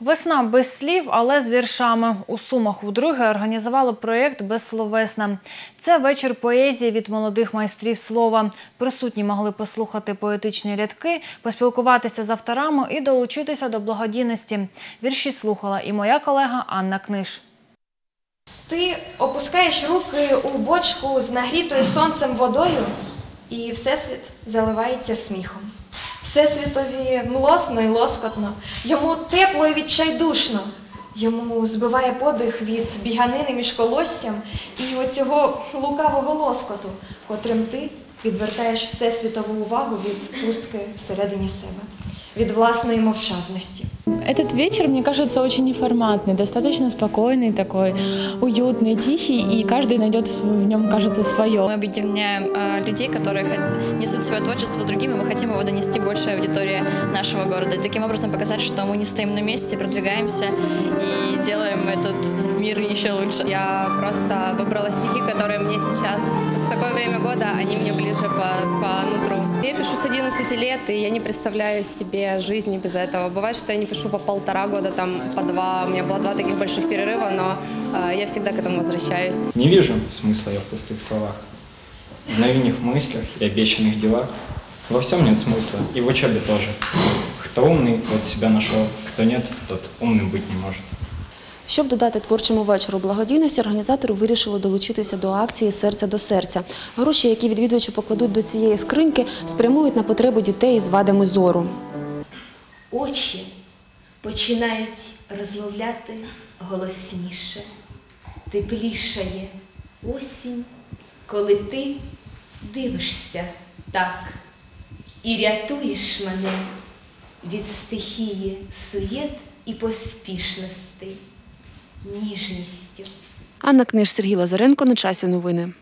Весна без слів, але з віршами. У Сумах вдруге організували проєкт «Безсловесна». Це вечір поезії від молодих майстрів слова. Присутні могли послухати поетичні рядки, поспілкуватися з авторами і долучитися до благодійності. Вірші слухала і моя колега Анна Книж. Ти опускаєш руки у бочку з нагрітою сонцем водою, і Всесвіт заливається сміхом. Всесвітові млосно і лоскотно, йому тепло і відчайдушно, йому збиває подих від біганини між колоссям і оцього лукавого лоскоту, котрим ти відвертаєш всесвітову увагу від пустки всередині себе, від власної мовчазності. Этот вечер, мне кажется, очень неформатный, достаточно спокойный такой, уютный, тихий, и каждый найдет в нем, кажется, свое. Мы объединяем э, людей, которые несут свое творчество другим, и мы хотим его донести большей аудитории нашего города. Таким образом показать, что мы не стоим на месте, продвигаемся и делаем этот мир еще лучше. Я просто выбрала стихи, которые мне сейчас, в такое время года, они мне ближе по, по нутру. Я пишу с 11 лет, и я не представляю себе жизни без этого. Бывает, что я не пишу по полтора года, там по два. У меня было два таких больших перерыва, но э, я всегда к этому возвращаюсь. Не вижу смысла я в пустых словах. В наивных мыслях и обещанных делах. Во всем нет смысла, и в учебе тоже. Кто умный, тот себя нашел, кто нет, тот умным быть не может. Щоб додати творчому вечору благодійності, організатори вирішили долучитися до акції Серце до серця. Гроші, які відвідувачі покладуть до цієї скриньки, спрямують на потреби дітей з вадами зору. очі починають розмовляти голосніше, теплішає осінь, коли ти дивишся так і рятуєш мене від стихії суєт і поспішностей, ніжністю. Анна Книж, Сергій Лазаренко. На часі новини.